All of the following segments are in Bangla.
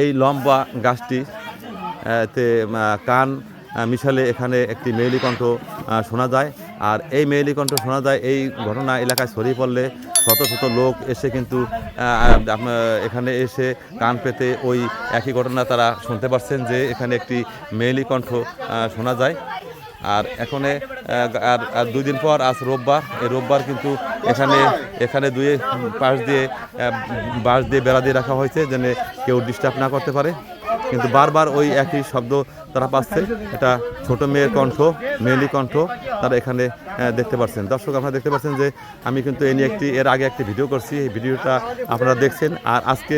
এই লম্বা গাছটি তে কান মিশালে এখানে একটি মেয়েলি কণ্ঠ শোনা যায়। আর এই মেয়েলি কণ্ঠ শোনা যায়, এই ঘটনা এলাকায় ছড়িয়ে পড়লে শত শত লোক এসে কিন্তু এখানে এসে কান পেতে ওই একই ঘটনা তারা শুনতে পারছেন যে এখানে একটি মেয়েলি কণ্ঠ শোনা যায়। আর এখানে আর আর দুই দিন পর আজ রোববার। এই রোববার কিন্তু এখানে এখানে দুই পাশ দিয়ে বাঁশ দিয়ে বেড়া দিয়ে রাখা হয়েছে, যেন কেউ ডিস্টার্ব না করতে পারে। কিন্তু বারবার ওই একই শব্দ তারা পাচ্ছে। এটা ছোট মেয়ের কণ্ঠ, মেয়েলি কণ্ঠ তারা এখানে দেখতে পাচ্ছেন দর্শক, আপনারা দেখতে পাচ্ছেন যে আমি কিন্তু এ নিয়ে একটি, এর আগে একটি ভিডিও করছি। এই ভিডিওটা আপনারা দেখছেন। আর আজকে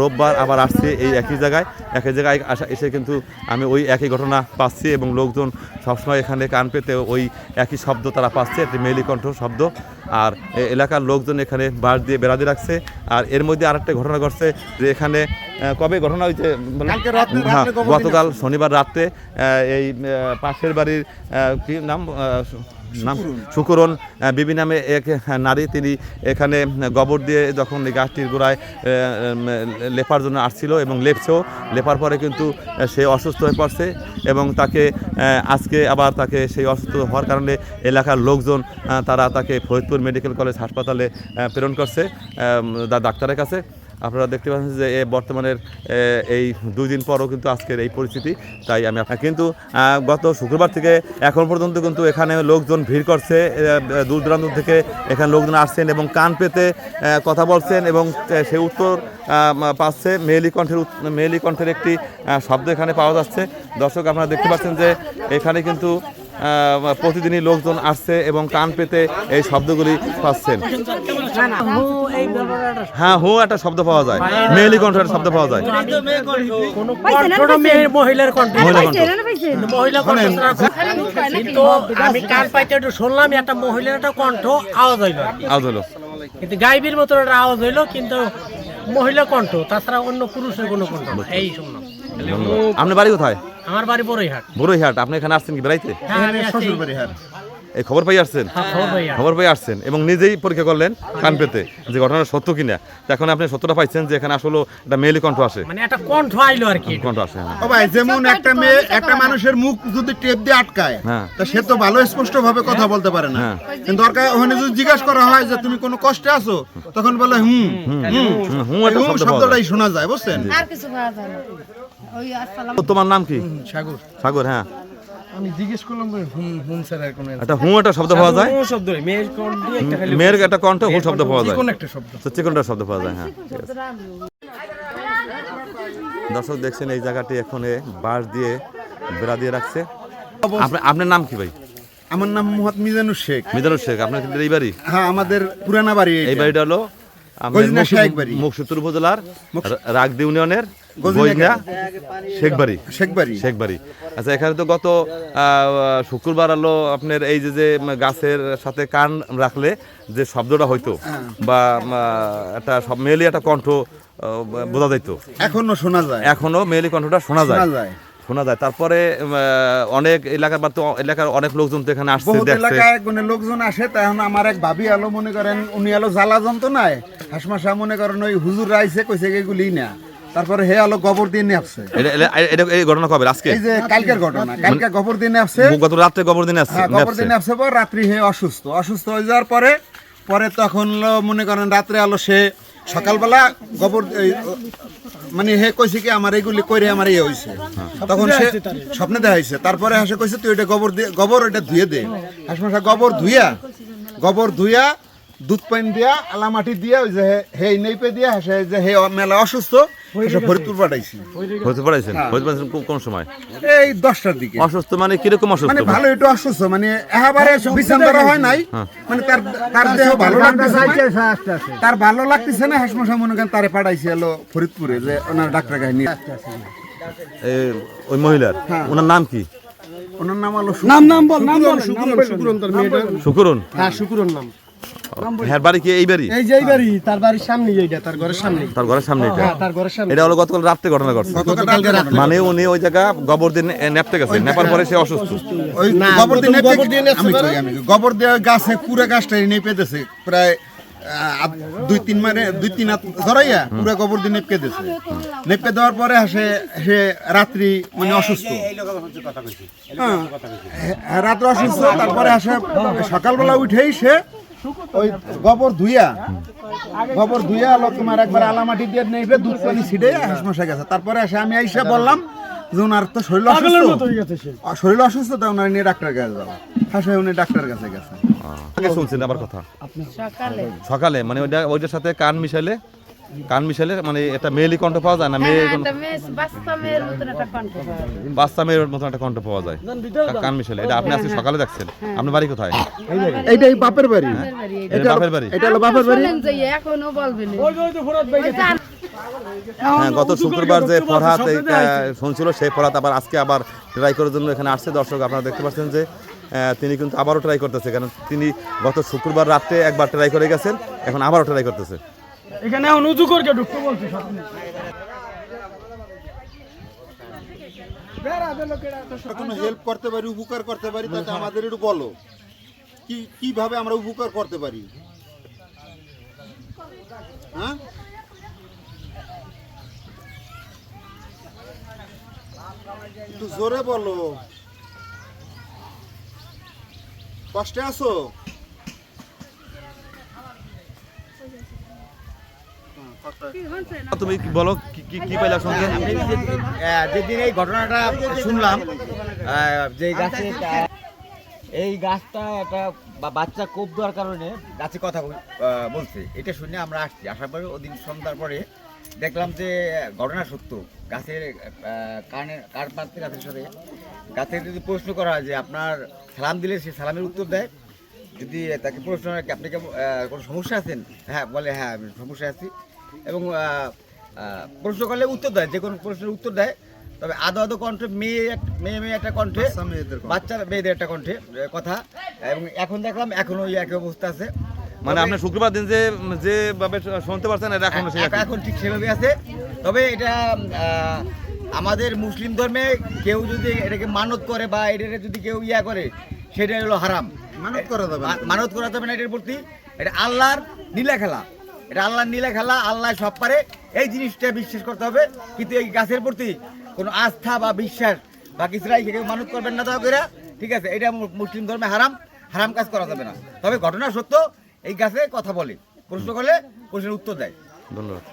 রোববার আবার আসছে এই একই জায়গায়। একই জায়গায় আসা, এসে কিন্তু আমি ওই একই ঘটনা পাচ্ছি এবং লোকজন সবসময় এখানে কান পেতে ওই একই শব্দ তারা পাচ্ছে। একটি মেয়েলি কণ্ঠ শব্দ। আর এলাকার লোকজন এখানে বাঁশ দিয়ে বেড়া দিয়ে রাখছে। আর এর মধ্যে আর একটা ঘটনা ঘটছে যে এখানে কবে ঘটনা হয়েছে হ্যাঁ, গতকাল শনিবার রাত্রে এই পাশের বাড়ির কি নাম? নাম সুকরণ বিবি নামে এক নারী তিনি এখানে গোবর দিয়ে যখন এই গাছটির গোড়ায় লেপার জন্য আসছিল এবং লেপছেও লেপার পরে কিন্তু সে অসুস্থ হয়ে পড়ছে এবং তাকে আজকে আবার তাকে সেই অসুস্থ হওয়ার কারণে এলাকার লোকজন তারা তাকে ফরিদপুর মেডিকেল কলেজ হাসপাতালে প্রেরণ করছে ডাক্তারের কাছে। আপনারা দেখতে পাচ্ছেন যে বর্তমানের এই দুই দিন পরও কিন্তু আজকের এই পরিস্থিতি। তাই আমি কিন্তু গত শুক্রবার থেকে এখন পর্যন্ত কিন্তু এখানে লোকজন ভিড় করছে দূর দূরান্ত থেকে এখানে লোকজন আসছেন এবং কান পেতে কথা বলছেন এবং সে উত্তর পাচ্ছে। মেয়েলি কণ্ঠের মেয়েলি কণ্ঠের একটি শব্দ এখানে পাওয়া যাচ্ছে। দর্শক, আপনারা দেখতে পাচ্ছেন যে, এখানে কিন্তু প্রতিদিনই লোকজন আসছে এবং কান পেতে এই শব্দগুলি পাচ্ছেন। হ্যাঁ হু একটা শব্দ পাওয়া যায়। মেয়েলি কণ্ঠের শব্দ পাওয়া যায়। মহিলার কণ্ঠ। মহিলা কণ্ঠ কিন্তু আমি কান পাইতে একটু শুনলাম একটা মহিলার একটা কণ্ঠ আওয়াজ হইল। আওয়াজ হলো কিন্তু গাইবির মতো একটা আওয়াজ হইল কিন্তু মহিলা কণ্ঠ তাছাড়া অন্য পুরুষের কোনো কণ্ঠ এই শুনলাম। আপনার বাড়ি কোথায়? আমার বাড়ি বড়ই হাট বড়ইহাট আপনি এখানে আসছেন কি বেড়াইতে? হ্যাঁ আমি শ্বশুর বাড়ি হ্যাঁ এই খবর পাই আসছেন? হ্যাঁ, খবর পাই আসছেন এবং নিজেই পরীক্ষা করলেন কান পেতে যে ঘটনাটা সত্য কিনা। তো এখন আপনি সত্যটা পাইছেন যে এখানে আসলে একটা মেয়েলি কণ্ঠ আসে। মানে একটা কণ্ঠ আইলো আর কি। কণ্ঠ আসে হ্যাঁ। ও ভাই যেমন একটা মেয়ে একটা মানুষের মুখ যদি টেপ দিয়ে আটকায় হ্যাঁ। তা সে তো ভালো স্পষ্ট ভাবে কথা বলতে পারে না। হ্যাঁ। কিন্তু দরকার ওখানে যদি জিজ্ঞাসা করা হয় যে তুমি কোনো কষ্টে আছো তখন বলে হুম হুম হুম। শব্দটাই শোনা যায় বুঝছেন? আর কিছু পাওয়া যায় না। তোমার নাম কি? সাগর। সাগর হ্যাঁ। আমি জিজ্ঞেস করলাম হুম হুম স্যার আর কোনো একটা হু একটা শব্দ পাওয়া যায়? কোনো শব্দ মেয়ের কণ্ঠ একটা খালি মেয়ের একটা কণ্ঠ হু শব্দ পাওয়া যায়। কোন একটা শব্দ। তো চিকনটা শব্দ পাওয়া যায় হ্যাঁ দর্শক দেখছেন এই জায়গাটি এখন বাঁশ দিয়ে বেড়া দিয়ে রাখছে। আপনার নাম কি ভাই? আমার নাম মোহাম্মদ মিজানুর শেখ। মিজানুর শেখ আপনার কিন্তু এই বাড়ি? হ্যাঁ আমাদের পুরানা বাড়ি এই বাড়িটা হলো গজিনা শেখ বাড়ি। মুকসুতুর উপজেলার রাগদি ইউনিয়নের গজিনা আচ্ছা এখানে তো গত শুক্রবার হলো আপনার এই যে যে গাছের সাথে কান রাখলে যে শব্দটা হইতো বা একটা সব মেয়েলি একটা কণ্ঠ বোঝা যাইতো। এখনও শোনা যায়। এখনও মেয়েলি কণ্ঠটা শোনা যায়। শোনা যায়। তারপরে আহ, অনেক এলাকার বা তো এলাকার অনেক লোকজন তো এখানে আসছে দেখছে। লোকজন আসে তা এখন আমার এক ভাবি আলো মনে করেন উনি আলো জ্বালা যন্ত্র যন্ত্রণায় হাসমাশা মনে করেন ওই হুজুর আইসে কইছে এগুলি না। তারপরে হে আলো গোবর দিয়ে নিয়ে আসছে এটা- এই ঘটনা কবে? আজকে? এই যে কালকের ঘটনা কালকে গোবর দিয়ে নিয়ে আসছে গত রাত্রে গোবর দিন আসছে হ্যাঁ গোবর দিয়ে নিয়ে আসছে পর রাত্রি হে অসুস্থ। অসুস্থ হয়ে যাওয়ার পরে পরে তখন মনে করেন রাত্রে আলো সে সকালবেলা গোবর মানে হে কইছে কি আমার এইগুলি কইরে আমার ইয়ে হইছে। তখন সে স্বপ্নে দেখাইছে। তারপরে হাসে কইছে তুই এটা গোবর দিয়ে গোবর এটা ধুয়ে দে। হাসমশা গোবর ধুইয়া গোবর ধুইয়া দুধ পানি দিয়া আলা মাটি দিয়া ওই যে হে- নেইপে দিয়া হাসে যে হে মেলা অসুস্থ ফরিদপুর পাঠাইছি। হতে পারাইছেন হ্যাঁ। হতে পারছেন কোন- কোন সময়? এই দশটার দিকে। অসুস্থ মানে কীরকম অসুস্থ? মানে ভালো একটু অসুস্থ মানে একেবারে বিছান ধরা হয় নাই। হ্যাঁ। মানে তার তার দেহ ভালো লাগতেছে না। তার ভালো লাগতেছে না হাসমশা মনে করেন তারে পাঠাইছে এলো ফরিদপুরে যে ওনার ডাক্তার এই, ওই মহিলার? হ্যাঁ। ওনার নাম কি? ওনার নাম হলো নাম নাম বল নাম বল শুকুরন শুকুরন তার মেয়েটা শুকুরন? হ্যাঁ শুকুরন নাম। হ্যাঁ বাড়ি কি এই বাড়ি? এই যে এই বাড়ি তার বাড়ির সামনে এইটা তার ঘরের সামনে। তার ঘরের সামনে এটা? হ্যাঁ তার ঘরের সামনে। এটা হলো গতকাল রাত্রে ঘটনা ঘটছে। গতকালকে রাত্রে মানে উনি ওই জায়গা গোবর দিন নেপতে গেছে নেপার পরে সে অসুস্থ। ওই গোবর দিয়ে নেপে- আমি কই, আমি গোবর দিয়ে গাছে পুরো গাছটা নিয়ে পেতেছে প্রায় দুই তিন মানে দুই তিন হাত ধরাইয়া পুরো গোবর দিয়ে নেপকে দিয়েছে নেপকে দেওয়ার পরে সে সে রাত্রি মানে অসুস্থ। হ্যাঁ, হ্যাঁ, রাত্রে অসুস্থ তারপরে আসে সকালবেলা উঠেই সে ওই গোবর ধুইয়া গোবর ধুইয়া আলো তোমার একবার আলামাটি দিয়ে নেবে দুধ পানি ছিটে হাঁস মশা গেছে। তারপরে এসে আমি আইসা বললাম যে ওনার তো শরীর অসুস্থ। শরীর অসুস্থ তা ওনার নিয়ে ডাক্তার কাছে যাব। হাসে উনি ডাক্তার কাছে গেছে। আগে শুনছেন আবার কথা। সকালে সকালে মানে ওইটা ওইটার সাথে কান মিশালে কান মিশালে মানে এটা মেয়েলি কণ্ঠ পাওয়া যায় না? মেয়ে হ্যাঁ, বাচ্চা মেয়ের মতন একটা কণ্ঠ পাওয়া যায়। মিশালে। এটা আপনি আজকে সকালে দেখছেন। আপনার বাড়ি কোথায়? এইটাই বাপের বাড়ি। বাপের বাড়ি এটা বাপের বাড়ি। এটা হলো বাপের বাড়ি? এখনও বলবেন হ্যাঁ গত শুক্রবার যে ফরহাত আহ, শুনছিল সেই ফরহাত আবার আজকে আবার ট্রাই করার জন্য এখানে আসছে। দর্শক আপনারা দেখতে পাচ্ছেন যে আহ, তিনি কিন্তু আবারও ট্রাই করতেছে। কারণ তিনি গত শুক্রবার রাতে একবার ট্রাই করে গেছেন এখন আবারও ট্রাই করতেছে। এখানে এখন করকে ঢুকতে বলছে উপকার করতে পারি কি, কীভাবে আমরা উপকার করতে পারি? হ্যাঁ? জোরে বলো। কষ্টে আছো? তুমি বলো, কি কি পাইলা শুনতে আমি যেদিন এই ঘটনাটা শুনলাম যে গাছে এই গাছটা একটা বাচ্চা কোপ দেওয়ার কারণে গাছে কথা বল- বলছে। এটা শুনে আমরা আসছি। আসার পরে ওদিন সন্ধ্যার পরে দেখলাম যে ঘটনা সত্য। গাছের কানের কার পাত্রে গাছের সাথে গাছের যদি প্রশ্ন করা হয় যে আপনার সালাম দিলে সে সালামের উত্তর দেয়। যদি তাকে প্রশ্ন হয়, আপনি কেমন কোনো সমস্যা আছেন? হ্যাঁ বলে হ্যাঁ আমি সমস্যা আছি। এবং প্রশ্ন করলে উত্তর দেয় যে কোনো প্রশ্নের উত্তর দেয়। তবে আদো আদো কণ্ঠে মেয়ে মেয়ে মেয়ে একটা কণ্ঠে বাচ্চার মেয়েদের একটা কণ্ঠে কথা। এবং এখন দেখলাম এখন ওই একই অবস্থা আছে। মানে আপনি শুক্রবার দিন যে যেভাবে শুনতে পারছেন এটা এখন এখন- এখন ঠিক সেভাবে আছে। তবে এটা আমাদের মুসলিম ধর্মে কেউ যদি এটাকে মানত করে বা এটাকে যদি কেউ ইয়া করে সেটা হলো হারাম। মানত করা যাবে মানত করা যাবে না এটার প্রতি। এটা আল্লাহর নীলা খেলা। এটা আল্লাহর নীলা খেলা, আল্লাহ সব পারে। এই জিনিসটা বিশ্বাস করতে হবে। কিন্তু এই গাছের প্রতি কোনো আস্থা বা বিশ্বাস বা কিছুরাই মানুষ করবেন না তাও করে। ঠিক আছে, এটা মুসলিম ধর্মে হারাম। হারাম কাজ করা যাবে না। তবে ঘটনা সত্য, এই গাছে কথা বলে। প্রশ্ন করলে প্রশ্নের উত্তর দেয়। ধন্যবাদ।